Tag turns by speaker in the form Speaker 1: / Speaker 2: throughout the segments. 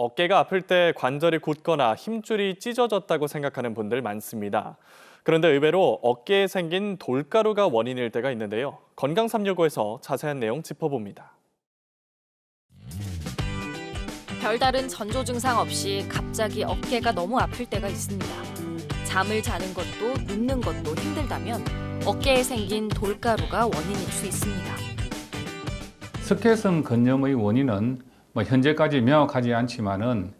Speaker 1: 어깨가 아플 때 관절이 굳거나 힘줄이 찢어졌다고 생각하는 분들 많습니다. 그런데 의외로 어깨에 생긴 돌가루가 원인일 때가 있는데요. 건강 365에서 자세한 내용 짚어봅니다.
Speaker 2: 별다른 전조 증상 없이 갑자기 어깨가 너무 아플 때가 있습니다. 잠을 자는 것도 눕는 것도 힘들다면 어깨에 생긴 돌가루가 원인일 수 있습니다.
Speaker 3: 스케성 근염의 원인은 뭐 현재까지 명확하지 않지만은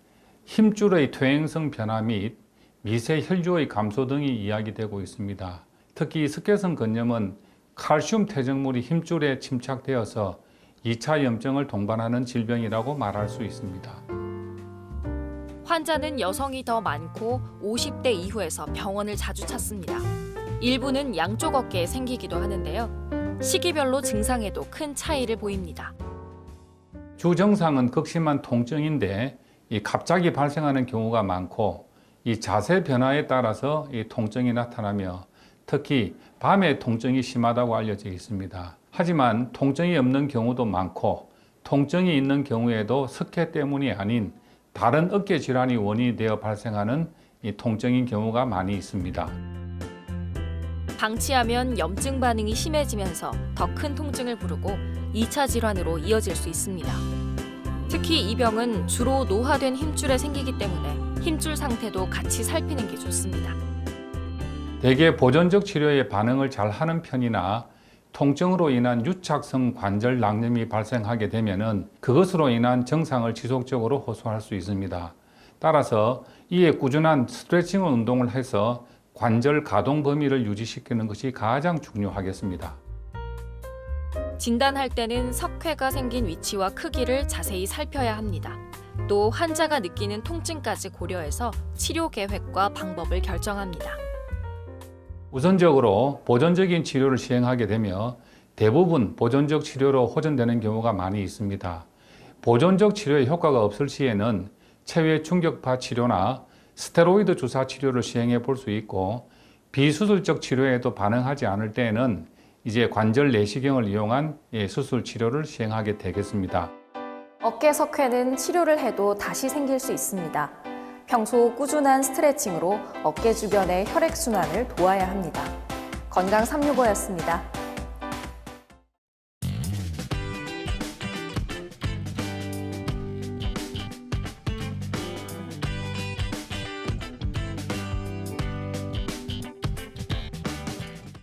Speaker 3: 힘줄의 퇴행성 변화 및 미세 혈주의 감소 등이 이야기되고 있습니다. 특히 스케성 근염은 칼슘 퇴적물이 힘줄에 침착되어서 2차 염증을 동반하는 질병이라고 말할 수 있습니다.
Speaker 2: 환자는 여성이 더 많고 50대 이후에서 병원을 자주 찾습니다. 일부는 양쪽 어깨에 생기기도 하는데요. 시기별로 증상에도 큰 차이를 보입니다.
Speaker 3: 주 증상은 극심한 통증인데 이 갑자기 발생하는 경우가 많고 이 자세 변화에 따라서 이 통증이 나타나며 특히 밤에 통증이 심하다고 알려져 있습니다. 하지만 통증이 없는 경우도 많고 통증이 있는 경우에도 석회 때문이 아닌 다른 어깨 질환이 원인이 되어 발생하는 이 통증인 경우가 많이 있습니다.
Speaker 2: 방치하면 염증 반응이 심해지면서 더 큰 통증을 부르고 2차 질환으로 이어질 수 있습니다. 특히 이 병은 주로 노화된 힘줄에 생기기 때문에 힘줄 상태도 같이 살피는 게 좋습니다.
Speaker 3: 대개 보존적 치료에 반응을 잘 하는 편이나 통증으로 인한 유착성 관절 낭염이 발생하게 되면은 그것으로 인한 증상을 지속적으로 호소할 수 있습니다. 따라서 이에 꾸준한 스트레칭 운동을 해서 관절 가동 범위를 유지시키는 것이 가장 중요하겠습니다.
Speaker 2: 진단할 때는 석회가 생긴 위치와 크기를 자세히 살펴야 합니다. 또 환자가 느끼는 통증까지 고려해서 치료 계획과 방법을 결정합니다.
Speaker 3: 우선적으로 보존적인 치료를 시행하게 되며 대부분 보존적 치료로 호전되는 경우가 많이 있습니다. 보존적 치료에 효과가 없을 시에는 체외 충격파 치료나 스테로이드 주사 치료를 시행해 볼 수 있고 비수술적 치료에도 반응하지 않을 때에는 이제 관절 내시경을 이용한 예, 수술 치료를 시행하게 되겠습니다.
Speaker 4: 어깨 석회는 치료를 해도 다시 생길 수 있습니다. 평소 꾸준한 스트레칭으로 어깨 주변의 혈액순환을 도와야 합니다. 건강 365였습니다.